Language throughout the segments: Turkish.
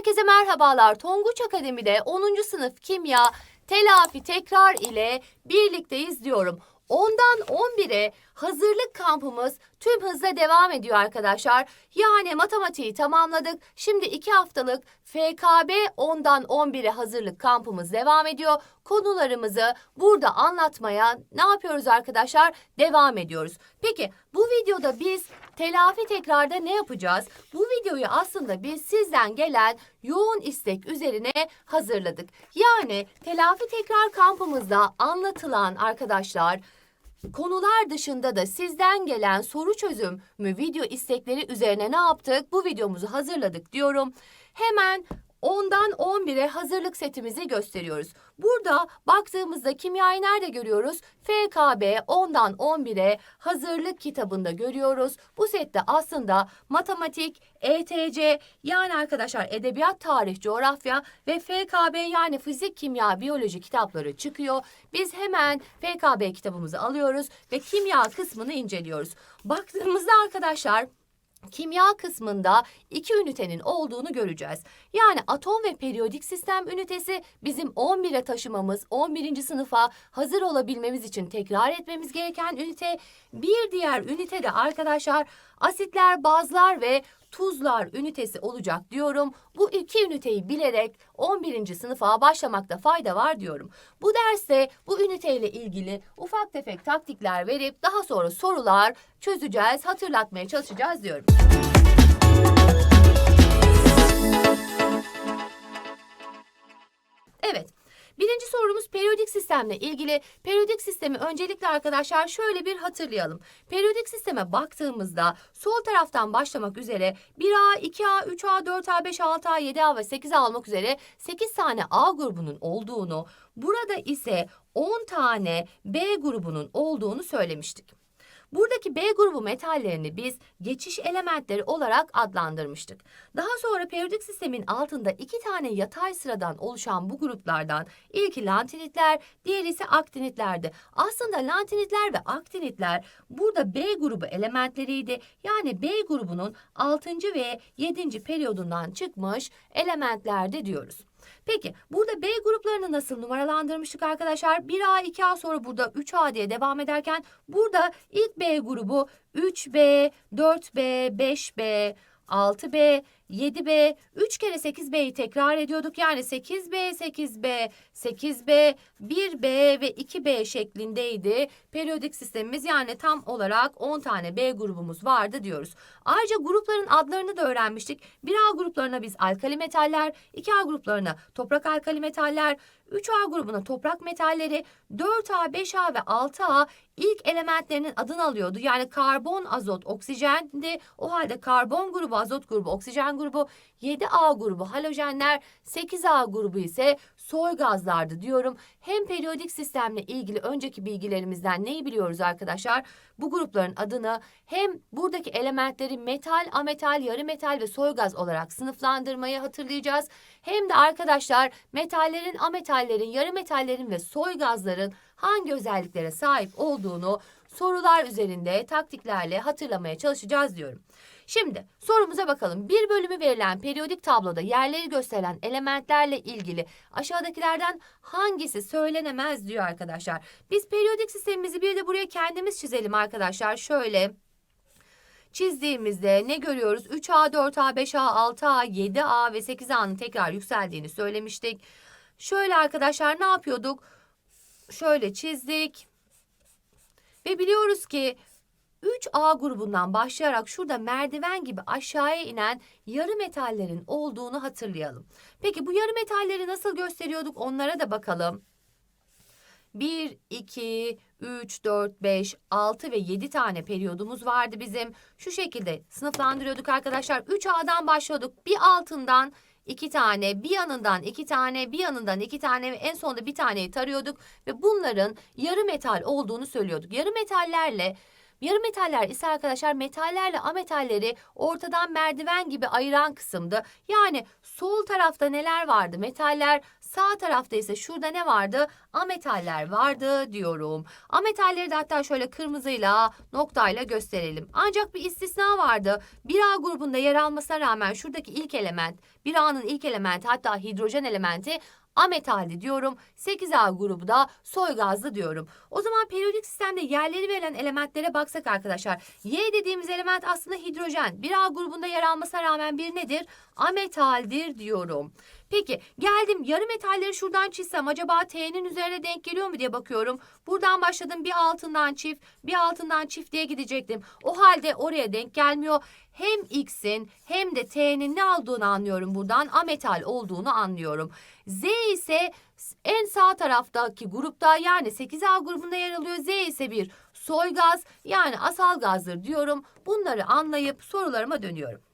Herkese merhabalar. Tonguç Akademi'de 10. sınıf kimya telafi tekrar ile birlikteyiz diyorum. 10'dan 11'e hazırlık kampımız tüm hızla devam ediyor arkadaşlar. Yani matematiği tamamladık. Şimdi 2 haftalık FKB 10'dan 11'e hazırlık kampımız devam ediyor. Konularımızı burada anlatmaya ne yapıyoruz arkadaşlar? Devam ediyoruz. Peki bu videoda biz telafi tekrarda ne yapacağız? Bu videoyu aslında biz sizden gelen yoğun istek üzerine hazırladık. Yani telafi tekrar kampımızda anlatılan arkadaşlar konular dışında da sizden gelen soru çözüm mü video istekleri üzerine ne yaptık? Bu videomuzu hazırladık diyorum. Hemen 10'dan 11'e hazırlık setimizi gösteriyoruz. Burada baktığımızda kimyayı nerede görüyoruz? FKB 10'dan 11'e hazırlık kitabında görüyoruz. Bu sette aslında matematik, ETC yani arkadaşlar edebiyat, tarih, coğrafya ve FKB yani fizik, kimya, biyoloji kitapları çıkıyor. Biz hemen FKB kitabımızı alıyoruz ve kimya kısmını inceliyoruz. Baktığımızda arkadaşlar kimya kısmında iki ünitenin olduğunu göreceğiz. Yani atom ve periyodik sistem ünitesi bizim 11'e taşımamız, 11. sınıfa hazır olabilmemiz için tekrar etmemiz gereken ünite. Bir diğer ünite de arkadaşlar asitler, bazlar ve tuzlar ünitesi olacak diyorum. Bu iki üniteyi bilerek 11. sınıfa başlamakta fayda var diyorum. Bu derste bu üniteyle ilgili ufak tefek taktikler verip daha sonra sorular çözeceğiz, hatırlatmaya çalışacağız diyorum. Evet. Birinci sorumuz periyodik sistemle ilgili. Periyodik sistemi öncelikle arkadaşlar şöyle bir hatırlayalım. Periyodik sisteme baktığımızda sol taraftan başlamak üzere 1A, 2A, 3A, 4A, 5A, 6A, 7A ve 8A olmak üzere 8 tane A grubunun olduğunu, burada ise 10 tane B grubunun olduğunu söylemiştik. Buradaki B grubu metallerini biz geçiş elementleri olarak adlandırmıştık. Daha sonra periyodik sistemin altında iki tane yatay sıradan oluşan bu gruplardan ilki lantinitler, diğeri ise aktinitlerdi. Aslında lantinitler ve aktinitler burada B grubu elementleriydi. Yani B grubunun 6. ve 7. periyodundan çıkmış elementlerdi diyoruz. Peki burada B gruplarını nasıl numaralandırmıştık arkadaşlar? 1A, 2A sonra burada 3A diye devam ederken burada ilk B grubu 3B, 4B, 5B, 6B, 7B, 3 kere 8B'yi tekrar ediyorduk. Yani 8B, 8B, 8B, 1B ve 2B şeklindeydi. Periyodik sistemimiz yani tam olarak 10 tane B grubumuz vardı diyoruz. Ayrıca grupların adlarını da öğrenmiştik. 1A gruplarına biz alkali metaller, 2A gruplarına toprak alkali metaller, 3A grubuna toprak metalleri, 4A, 5A ve 6A ilk elementlerinin adını alıyordu. Yani karbon, azot, oksijendi. O halde karbon grubu, azot grubu, oksijen grubu, 7A grubu halojenler, 8A grubu ise soy gazlardı diyorum. Hem periyodik sistemle ilgili önceki bilgilerimizden neyi biliyoruz arkadaşlar? Bu grupların adını hem buradaki elementleri metal, ametal, yarı metal ve soy gaz olarak sınıflandırmayı hatırlayacağız. Hem de arkadaşlar metallerin, ametallerin, yarı metallerin ve soy gazların hangi özelliklere sahip olduğunu sorular üzerinde taktiklerle hatırlamaya çalışacağız diyorum. Şimdi sorumuza bakalım. Bir bölümü verilen periyodik tabloda yerleri gösteren elementlerle ilgili aşağıdakilerden hangisi söylenemez diyor arkadaşlar. Biz periyodik sistemimizi bir de buraya kendimiz çizelim arkadaşlar. Şöyle çizdiğimizde ne görüyoruz? 3A, 4A, 5A, 6A, 7A ve 8A'nın tekrar yükseldiğini söylemiştik. Şöyle arkadaşlar ne yapıyorduk? Şöyle çizdik. Ve biliyoruz ki 3A grubundan başlayarak şurada merdiven gibi aşağıya inen yarı metallerin olduğunu hatırlayalım. Peki bu yarı metalleri nasıl gösteriyorduk onlara da bakalım. 1, 2, 3, 4, 5, 6 ve 7 tane periyodumuz vardı bizim. Şu şekilde sınıflandırıyorduk arkadaşlar. 3A'dan başlıyorduk. Bir altından iki tane, bir yanından iki tane, bir yanından iki tane ve en sonunda bir taneyi tarıyorduk. Ve bunların yarı metal olduğunu söylüyorduk. Yarı metallerle Yarı metaller ise arkadaşlar metallerle ametalleri ortadan merdiven gibi ayıran kısımdı. Yani sol tarafta neler vardı? Metaller Sağ tarafta ise şurada ne vardı? Ametaller vardı diyorum. Ametalleri de hatta şöyle kırmızıyla noktayla gösterelim. Ancak bir istisna vardı. 1A grubunda yer almasına rağmen şuradaki ilk element, 1A'nın ilk elementi hatta hidrojen elementi ametalli diyorum. 8A grubu da soy gazlı diyorum. O zaman periyodik sistemde yerleri verilen elementlere baksak arkadaşlar. Y dediğimiz element aslında hidrojen. 1A grubunda yer almasına rağmen bir nedir? Ametaldir diyorum. Peki geldim yarı metalleri şuradan çizsem acaba T'nin üzerine denk geliyor mu diye bakıyorum. Buradan başladım bir altından çift bir altından çift diye gidecektim. O halde oraya denk gelmiyor. Hem X'in hem de T'nin ne olduğunu anlıyorum buradan. Ametal olduğunu anlıyorum. Z ise en sağ taraftaki grupta yani 8A grubunda yer alıyor. Z ise bir soy gaz yani asal gazdır diyorum. Bunları anlayıp sorularıma dönüyorum.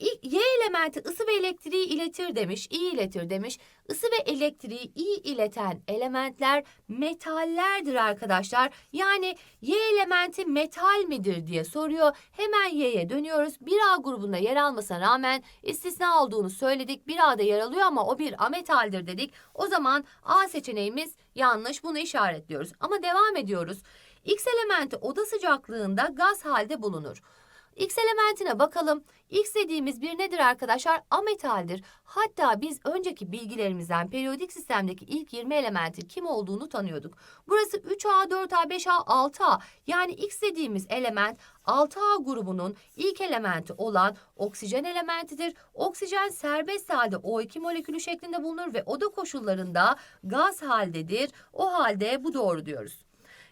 Y elementi ısı ve elektriği iletir demiş, iyi iletir demiş. Isı ve elektriği iyi ileten elementler metallerdir arkadaşlar. Yani Y elementi metal midir diye soruyor. Hemen Y'ye dönüyoruz. 1A grubunda yer almasına rağmen istisna olduğunu söyledik. 1A'da yer alıyor ama o bir ametaldir dedik. O zaman A seçeneğimiz yanlış. Bunu işaretliyoruz. Ama devam ediyoruz. X elementi oda sıcaklığında gaz halde bulunur. X elementine bakalım. X dediğimiz bir nedir arkadaşlar? Ametaldir. Hatta biz önceki bilgilerimizden periyodik sistemdeki ilk 20 elementin kim olduğunu tanıyorduk. Burası 3A, 4A, 5A, 6A. Yani X dediğimiz element 6A grubunun ilk elementi olan oksijen elementidir. Oksijen serbest halde O2 molekülü şeklinde bulunur ve oda koşullarında gaz haldedir. O halde bu doğru diyoruz.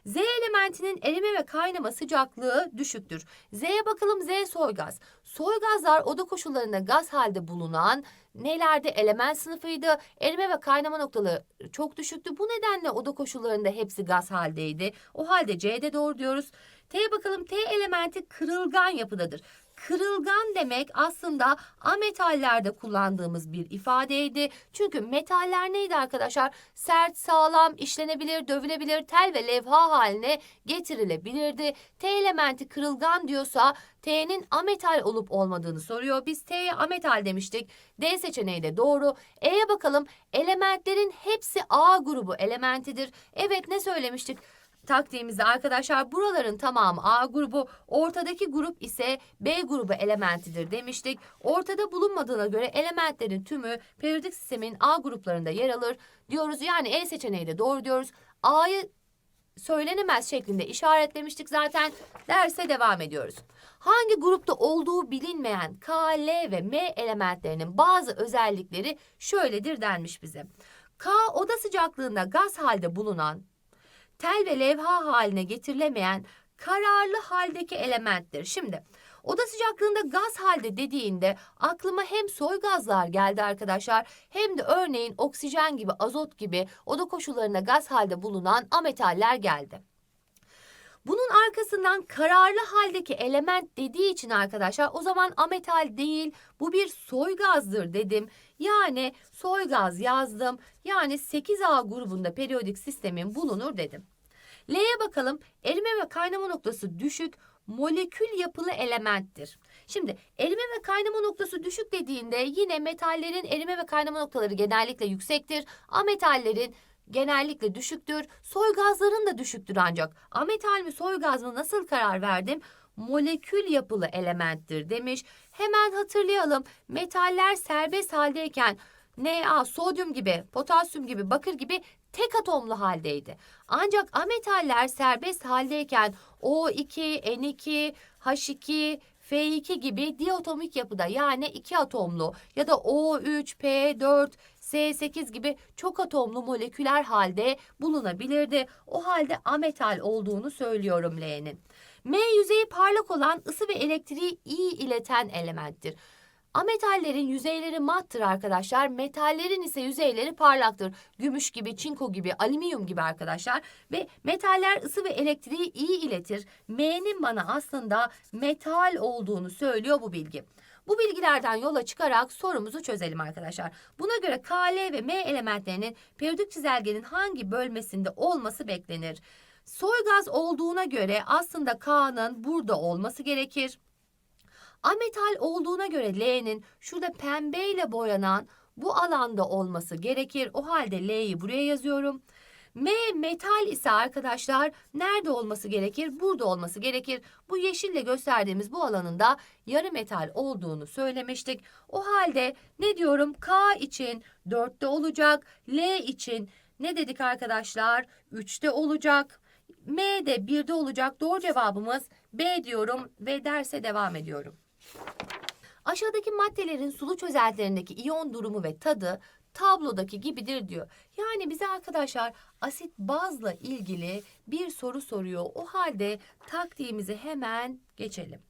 Z elementinin erime ve kaynama sıcaklığı düşüktür. Z'ye bakalım Z soy gaz. Soy gazlar oda koşullarında gaz halde bulunan nelerde element sınıfıydı. Erime ve kaynama noktaları çok düşüktü. Bu nedenle oda koşullarında hepsi gaz haldeydi. O halde C'de doğru diyoruz. T'ye bakalım T elementi kırılgan yapıdadır. Kırılgan demek aslında ametallerde kullandığımız bir ifadeydi. Çünkü metaller neydi arkadaşlar? Sert, sağlam, işlenebilir, dövülebilir, tel ve levha haline getirilebilirdi. T elementi kırılgan diyorsa T'nin ametal olup olmadığını soruyor. Biz T'ye ametal demiştik. D seçeneği de doğru. E'ye bakalım. Elementlerin hepsi A grubu elementidir. Evet ne söylemiştik? Taktiğimizde arkadaşlar buraların tamamı A grubu, ortadaki grup ise B grubu elementidir demiştik. Ortada bulunmadığına göre elementlerin tümü periyodik sistemin A gruplarında yer alır diyoruz. Yani E seçeneği de doğru diyoruz. A'yı söylenemez şeklinde işaretlemiştik zaten. Derse devam ediyoruz. Hangi grupta olduğu bilinmeyen K, L ve M elementlerinin bazı özellikleri şöyledir denmiş bize. K oda sıcaklığında gaz halde bulunan tel ve levha haline getirilemeyen kararlı haldeki elementtir. Şimdi oda sıcaklığında gaz halde dediğinde aklıma hem soy gazlar geldi arkadaşlar hem de örneğin oksijen gibi azot gibi oda koşullarında gaz halde bulunan ametaller geldi. Bunun arkasından kararlı haldeki element dediği için arkadaşlar o zaman ametal değil bu bir soy gazdır dedim. Yani soy gaz yazdım. Yani 8A grubunda periyodik sistemin bulunur dedim. L'ye bakalım. Erime ve kaynama noktası düşük molekül yapılı elementtir. Şimdi erime ve kaynama noktası düşük dediğinde yine metallerin erime ve kaynama noktaları genellikle yüksektir. Ametallerin genellikle düşüktür. Soy gazların da düşüktür ancak. Ametal mi soy gaz mı nasıl karar verdim? Molekül yapılı elementtir demiş. Hemen hatırlayalım. Metaller serbest haldeyken Na, sodyum gibi, potasyum gibi, bakır gibi tek atomlu haldeydi. Ancak ametaller serbest haldeyken O2, N2, H2, F2 gibi diatomik yapıda yani iki atomlu ya da O3, P4, S8 gibi çok atomlu moleküler halde bulunabilirdi. O halde ametal olduğunu söylüyorum L'nin. M yüzeyi parlak olan ısı ve elektriği iyi ileten elementtir. Ametallerin yüzeyleri mattır arkadaşlar. Metallerin ise yüzeyleri parlaktır. Gümüş gibi, çinko gibi, alüminyum gibi arkadaşlar. Ve metaller ısı ve elektriği iyi iletir. M'nin bana aslında metal olduğunu söylüyor bu bilgi. Bu bilgilerden yola çıkarak sorumuzu çözelim arkadaşlar. Buna göre K, L ve M elementlerinin periyodik çizelgenin hangi bölmesinde olması beklenir? Soy gaz olduğuna göre aslında K'nın burada olması gerekir. Ametal olduğuna göre L'nin şurada pembeyle boyanan bu alanda olması gerekir. O halde L'yi buraya yazıyorum. M metal ise arkadaşlar nerede olması gerekir? Burada olması gerekir. Bu yeşille gösterdiğimiz bu alanında yarı metal olduğunu söylemiştik. O halde ne diyorum? K için 4'te olacak. L için ne dedik arkadaşlar? 3'te olacak. M de 1'de olacak. Doğru cevabımız B diyorum ve derse devam ediyorum. Aşağıdaki maddelerin sulu çözeltilerindeki iyon durumu ve tadı tablodaki gibidir diyor. Yani bize arkadaşlar asit bazla ilgili bir soru soruyor. O halde taktiğimizi hemen geçelim.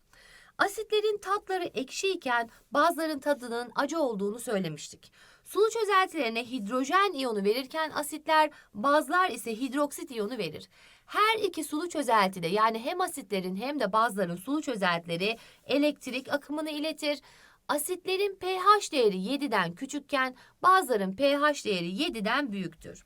Asitlerin tatları ekşi iken bazıların tadının acı olduğunu söylemiştik. Sulu çözeltilerine hidrojen iyonu verirken asitler, bazlar ise hidroksit iyonu verir. Her iki sulu çözeltide yani hem asitlerin hem de bazların sulu çözeltileri elektrik akımını iletir. Asitlerin pH değeri 7'den küçükken bazıların pH değeri 7'den büyüktür.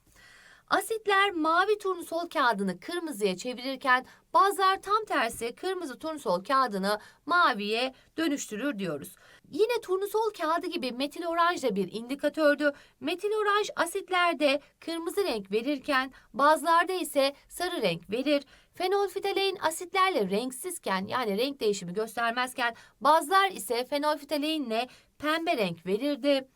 Asitler mavi turnusol kağıdını kırmızıya çevirirken bazılar tam tersi kırmızı turnusol kağıdını maviye dönüştürür diyoruz. Yine turnusol kağıdı gibi metil oranj da bir indikatördü. Metil oranj asitlerde kırmızı renk verirken bazılarda ise sarı renk verir. Fenolfitalein asitlerle renksizken yani renk değişimi göstermezken bazılar ise fenolfitaleinle pembe renk verirdi.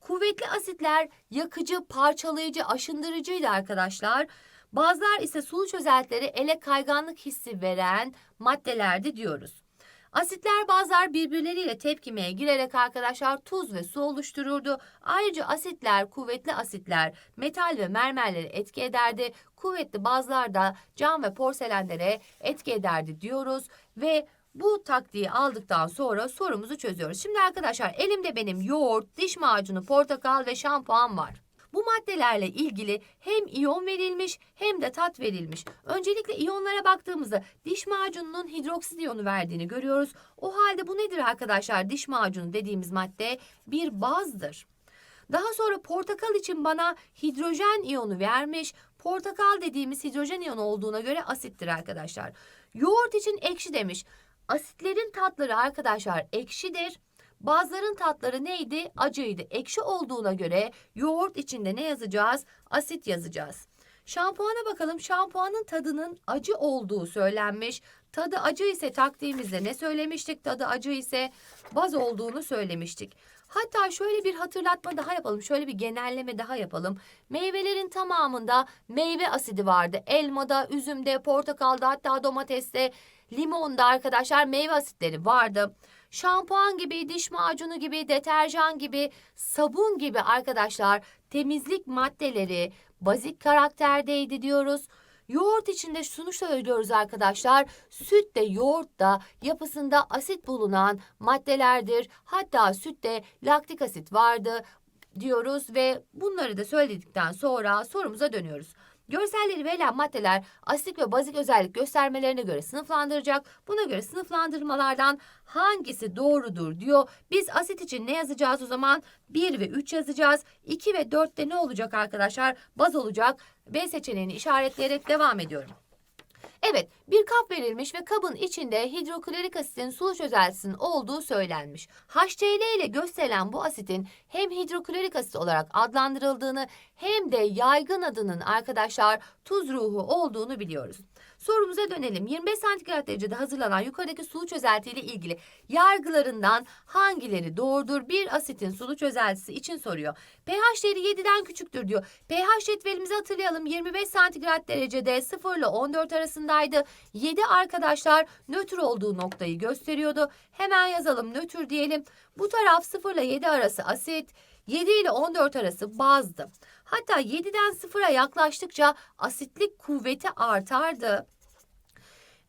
Kuvvetli asitler yakıcı, parçalayıcı, aşındırıcıydı arkadaşlar. Bazılar ise sulu çözeltileri ele kayganlık hissi veren maddelerdi diyoruz. Asitler bazılar birbirleriyle tepkimeye girerek arkadaşlar tuz ve su oluştururdu. Ayrıca asitler, kuvvetli asitler metal ve mermerleri etki ederdi. Kuvvetli bazılar da cam ve porselenlere etki ederdi diyoruz ve bu taktiği aldıktan sonra sorumuzu çözüyoruz. Şimdi arkadaşlar elimde benim yoğurt, diş macunu, portakal ve şampuan var. Bu maddelerle ilgili hem iyon verilmiş hem de tat verilmiş. Öncelikle iyonlara baktığımızda diş macununun hidroksit iyonu verdiğini görüyoruz. O halde bu nedir arkadaşlar? Diş macunu dediğimiz madde bir bazdır. Daha sonra portakal için bana hidrojen iyonu vermiş. Portakal dediğimiz hidrojen iyonu olduğuna göre asittir arkadaşlar. Yoğurt için ekşi demiş. Asitlerin tatları arkadaşlar ekşidir. Bazıların tatları neydi? Acıydı. Ekşi olduğuna göre yoğurt içinde ne yazacağız? Asit yazacağız. Şampuana bakalım. Şampuanın tadının acı olduğu söylenmiş. Tadı acı ise taktiğimizde ne söylemiştik? Tadı acı ise baz olduğunu söylemiştik. Hatta şöyle bir hatırlatma daha yapalım. Şöyle bir genelleme daha yapalım. Meyvelerin tamamında meyve asidi vardı. Elmada, üzümde, portakalda hatta domateste, limonda arkadaşlar meyve asitleri vardı. Şampuan gibi, diş macunu gibi, deterjan gibi, sabun gibi arkadaşlar temizlik maddeleri bazik karakterdeydi diyoruz. Yoğurt içinde şunu söylüyoruz arkadaşlar. Süt de yoğurt da yapısında asit bulunan maddelerdir. Hatta sütte laktik asit vardı diyoruz ve bunları da söyledikten sonra sorumuza dönüyoruz. Görselleri verilen maddeler asitik ve bazik özellik göstermelerine göre sınıflandıracak. Buna göre sınıflandırmalardan hangisi doğrudur diyor. Biz asit için ne yazacağız o zaman? 1 ve 3 yazacağız. 2 ve 4'te ne olacak arkadaşlar? Baz olacak. B seçeneğini işaretleyerek devam ediyorum. Evet, bir kap verilmiş ve kabın içinde hidroklorik asitin sulu çözeltisinin olduğu söylenmiş. HCl ile gösterilen bu asitin hem hidroklorik asit olarak adlandırıldığını hem de yaygın adının arkadaşlar tuz ruhu olduğunu biliyoruz. Sorumuza dönelim. 25 santigrat derecede hazırlanan yukarıdaki sulu çözelti ile ilgili yargılarından hangileri doğrudur? Bir asitin sulu çözeltisi için soruyor. pH değeri 7'den küçüktür diyor. pH cetvelimizi hatırlayalım. 25 santigrat derecede 0 ile 14 arasındaydı. 7 arkadaşlar nötr olduğu noktayı gösteriyordu. Hemen yazalım nötr diyelim. Bu taraf 0 ile 7 arası asit. 7 ile 14 arası bazdı. Hatta 7'den 0'a yaklaştıkça asitlik kuvveti artardı.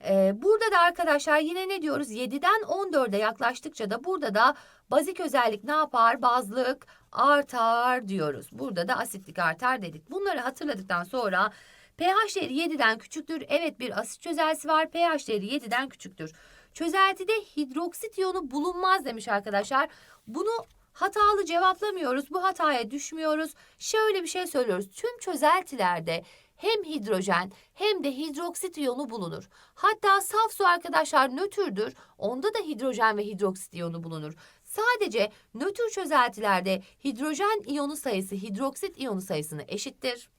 Ee, burada da arkadaşlar yine ne diyoruz? 7'den 14'e yaklaştıkça da burada da bazik özellik ne yapar? Bazlık artar diyoruz. Burada da asitlik artar dedik. Bunları hatırladıktan sonra pH değeri 7'den küçüktür. Evet bir asit çözeltisi var. pH değeri 7'den küçüktür. Çözeltide hidroksit iyonu bulunmaz demiş arkadaşlar. Bunu hatalı cevaplamıyoruz. Bu hataya düşmüyoruz. Şöyle bir şey söylüyoruz. Tüm çözeltilerde hem hidrojen hem de hidroksit iyonu bulunur. Hatta saf su arkadaşlar nötrdür. Onda da hidrojen ve hidroksit iyonu bulunur. Sadece nötr çözeltilerde hidrojen iyonu sayısı hidroksit iyonu sayısına eşittir.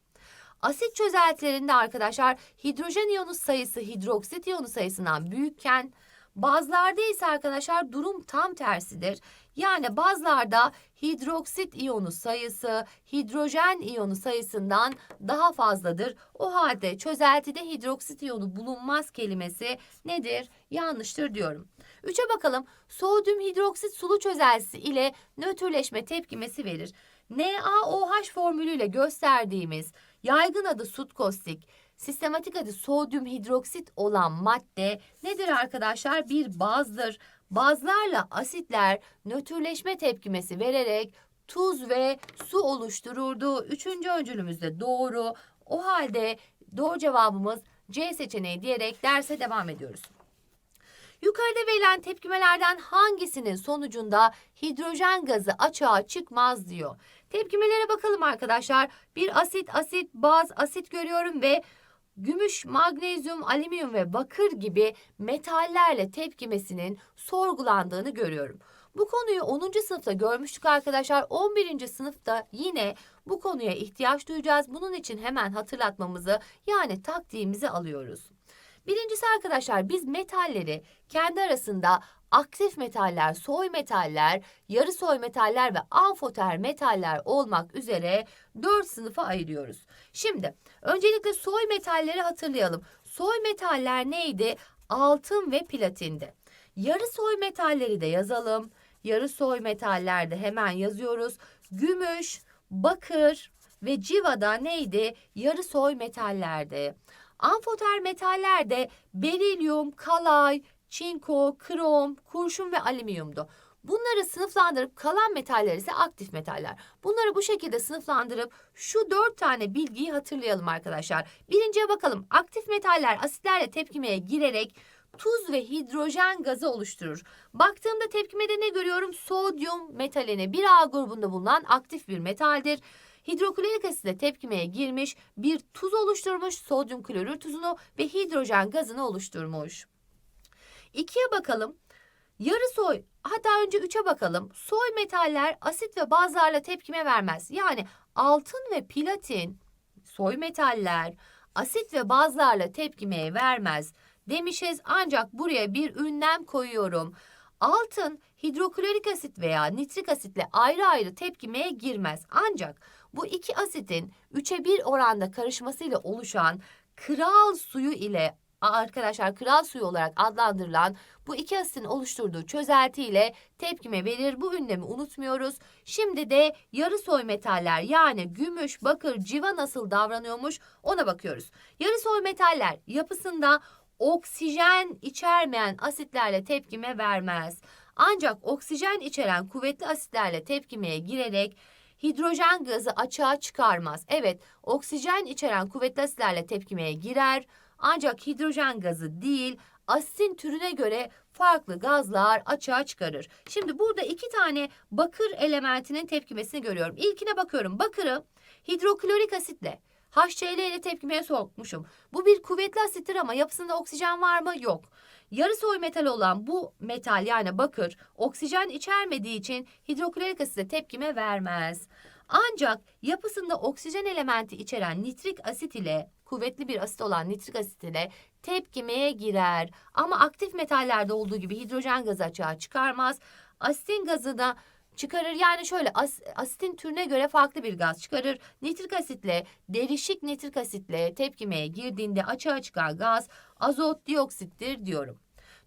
Asit çözeltilerinde arkadaşlar hidrojen iyonu sayısı hidroksit iyonu sayısından büyükken bazlarda ise arkadaşlar durum tam tersidir. Yani bazlarda hidroksit iyonu sayısı hidrojen iyonu sayısından daha fazladır. O halde çözeltide hidroksit iyonu bulunmaz kelimesi nedir? Yanlıştır diyorum. 3'e bakalım. Sodyum hidroksit sulu çözeltisi ile nötrleşme tepkimesi verir. NaOH formülüyle gösterdiğimiz yaygın adı sut kostik, sistematik adı sodyum hidroksit olan madde nedir arkadaşlar? Bir bazdır. Bazlarla asitler nötrleşme tepkimesi vererek tuz ve su oluştururdu. Üçüncü öncülümüz de doğru. O halde doğru cevabımız C seçeneği diyerek derse devam ediyoruz. Yukarıda verilen tepkimelerden hangisinin sonucunda hidrojen gazı açığa çıkmaz diyor. Tepkimelere bakalım arkadaşlar. Bir asit, asit, baz, asit görüyorum ve gümüş, magnezyum, alüminyum ve bakır gibi metallerle tepkimesinin sorgulandığını görüyorum. Bu konuyu 10. sınıfta görmüştük arkadaşlar. 11. sınıfta yine bu konuya ihtiyaç duyacağız. Bunun için hemen hatırlatmamızı yani taktiğimizi alıyoruz. Birincisi arkadaşlar biz metalleri kendi arasında aktif metaller, soy metaller, yarı soy metaller ve amfoter metaller olmak üzere dört sınıfa ayırıyoruz. Şimdi öncelikle soy metalleri hatırlayalım. Soy metaller neydi? Altın ve platindi. Yarı soy metalleri de yazalım. Yarı soy metallerde hemen yazıyoruz. Gümüş, bakır ve civada neydi? Yarı soy metallerdi. Amfoter metallerde berilyum, kalay, çinko, krom, kurşun ve alüminyumdu. Bunları sınıflandırıp kalan metaller ise aktif metaller. Bunları bu şekilde sınıflandırıp şu dört tane bilgiyi hatırlayalım arkadaşlar. Birinciye bakalım. Aktif metaller asitlerle tepkimeye girerek tuz ve hidrojen gazı oluşturur. Baktığımda tepkimede ne görüyorum? Sodyum metalini 1A grubunda bulunan aktif bir metaldir. Hidroklorik asitle tepkimeye girmiş bir tuz oluşturmuş sodyum klorür tuzunu ve hidrojen gazını oluşturmuş. İkiye bakalım. Yarı soy hatta önce üçe bakalım. Soy metaller asit ve bazlarla tepkime vermez. Yani altın ve platin soy metaller asit ve bazlarla tepkimeye vermez demişiz. Ancak buraya bir ünlem koyuyorum. Altın hidroklorik asit veya nitrik asitle ayrı ayrı tepkimeye girmez. Ancak bu iki asitin 3'e 1 oranda karışmasıyla oluşan kral suyu ile arkadaşlar kral suyu olarak adlandırılan bu iki asitin oluşturduğu çözelti ile tepkime verir. Bu ünlemi unutmuyoruz. Şimdi de yarı soy metaller yani gümüş, bakır, civa nasıl davranıyormuş ona bakıyoruz. Yarı soy metaller yapısında oksijen içermeyen asitlerle tepkime vermez. Ancak oksijen içeren kuvvetli asitlerle tepkimeye girerek hidrojen gazı açığa çıkarmaz. Evet, oksijen içeren kuvvetli asitlerle tepkimeye girer. Ancak hidrojen gazı değil, asitin türüne göre farklı gazlar açığa çıkarır. Şimdi burada iki tane bakır elementinin tepkimesini görüyorum. İlkine bakıyorum. Bakırı hidroklorik asitle HCl ile tepkimeye sokmuşum. Bu bir kuvvetli asittir ama yapısında oksijen var mı? Yok. Yarı soy metal olan bu metal yani bakır oksijen içermediği için hidroklorik asite tepkime vermez. Ancak yapısında oksijen elementi içeren nitrik asit ile kuvvetli bir asit olan nitrik asit ile tepkimeye girer. Ama aktif metallerde olduğu gibi hidrojen gazı açığa çıkarmaz. Asitin gazı da çıkarır. Yani şöyle as, asitin türüne göre farklı bir gaz çıkarır. Nitrik asitle derişik nitrik asitle tepkimeye girdiğinde açığa çıkan gaz azot dioksittir diyorum.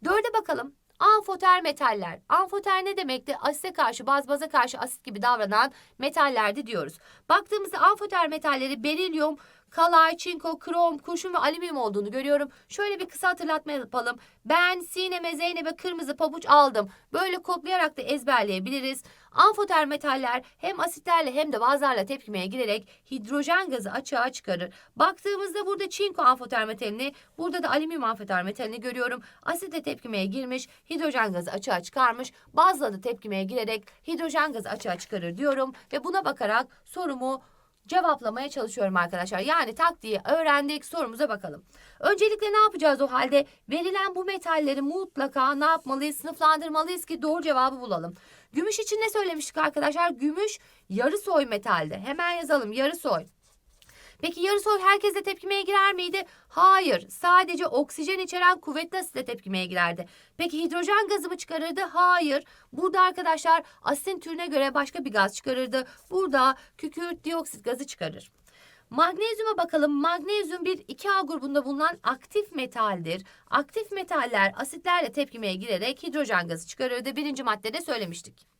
Dörde bakalım. Amfoter metaller. Amfoter ne demekti? Asite karşı, baz baza karşı asit gibi davranan metallerdi diyoruz. Baktığımızda amfoter metalleri berilyum, kalay, çinko, krom, kurşun ve alüminyum olduğunu görüyorum. Şöyle bir kısa hatırlatma yapalım. Ben Sinem'e Zeynep'e kırmızı pabuç aldım. Böyle kodlayarak da ezberleyebiliriz. Amfoter metaller hem asitlerle hem de bazlarla tepkimeye girerek hidrojen gazı açığa çıkarır. Baktığımızda burada çinko amfoter metalini, burada da alüminyum amfoter metalini görüyorum. Asitle tepkimeye girmiş, hidrojen gazı açığa çıkarmış. Bazla da tepkimeye girerek hidrojen gazı açığa çıkarır diyorum ve buna bakarak sorumu cevaplamaya çalışıyorum arkadaşlar. Yani taktiği öğrendik sorumuza bakalım. Öncelikle ne yapacağız o halde? Verilen bu metalleri mutlaka ne yapmalıyız? Sınıflandırmalıyız ki doğru cevabı bulalım. Gümüş için ne söylemiştik arkadaşlar? Gümüş yarı soy metalde. Hemen yazalım yarı soy. Peki yarı soy herkesle tepkimeye girer miydi? Hayır. Sadece oksijen içeren kuvvetli asitle tepkimeye girerdi. Peki hidrojen gazı mı çıkarırdı? Hayır. Burada arkadaşlar asitin türüne göre başka bir gaz çıkarırdı. Burada kükürt dioksit gazı çıkarır. Magnezyuma bakalım. Magnezyum bir 2A grubunda bulunan aktif metaldir. Aktif metaller asitlerle tepkimeye girerek hidrojen gazı çıkarırdı. Birinci maddede söylemiştik.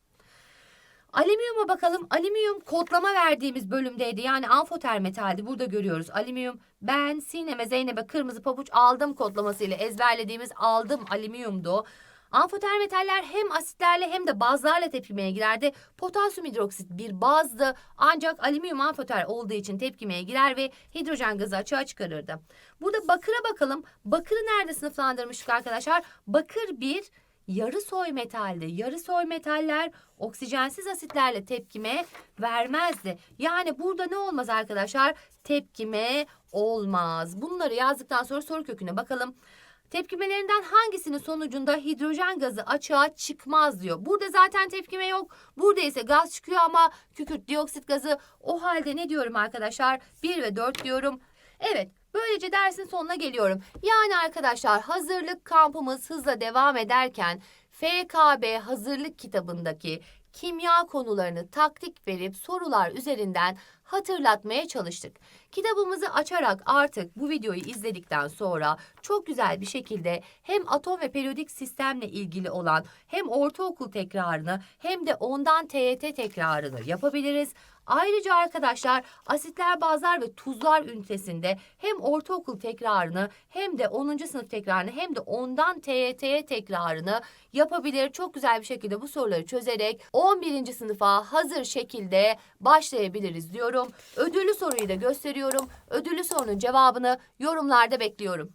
Alüminyuma bakalım. Alüminyum kodlama verdiğimiz bölümdeydi. Yani amfoter metaldi. Burada görüyoruz. Alüminyum ben Sinem'e Zeynep'e kırmızı pabuç aldım kodlamasıyla ezberlediğimiz aldım alüminyumdu. Amfoter metaller hem asitlerle hem de bazlarla tepkimeye girerdi. Potasyum hidroksit bir bazdı ancak alüminyum amfoter olduğu için tepkimeye girer ve hidrojen gazı açığa çıkarırdı. Burada bakıra bakalım. Bakırı nerede sınıflandırmıştık arkadaşlar? Bakır bir yarı soy metaldi. Yarı soy metaller oksijensiz asitlerle tepkime vermezdi. Yani burada ne olmaz arkadaşlar? Tepkime olmaz. Bunları yazdıktan sonra soru köküne bakalım. Tepkimelerinden hangisinin sonucunda hidrojen gazı açığa çıkmaz diyor. Burada zaten tepkime yok. Burada ise gaz çıkıyor ama kükürt dioksit gazı. O halde ne diyorum arkadaşlar? 1 ve 4 diyorum. Evet Böylece dersin sonuna geliyorum. Yani arkadaşlar hazırlık kampımız hızla devam ederken FKB hazırlık kitabındaki kimya konularını taktik verip sorular üzerinden hatırlatmaya çalıştık. Kitabımızı açarak artık bu videoyu izledikten sonra çok güzel bir şekilde hem atom ve periyodik sistemle ilgili olan hem ortaokul tekrarını hem de ondan TYT tekrarını yapabiliriz. Ayrıca arkadaşlar asitler, bazlar ve tuzlar ünitesinde hem ortaokul tekrarını hem de 10. sınıf tekrarını hem de ondan TYT'ye tekrarını yapabilir. Çok güzel bir şekilde bu soruları çözerek 11. sınıfa hazır şekilde başlayabiliriz diyorum. Ödüllü soruyu da gösteriyorum. Ödüllü sorunun cevabını yorumlarda bekliyorum.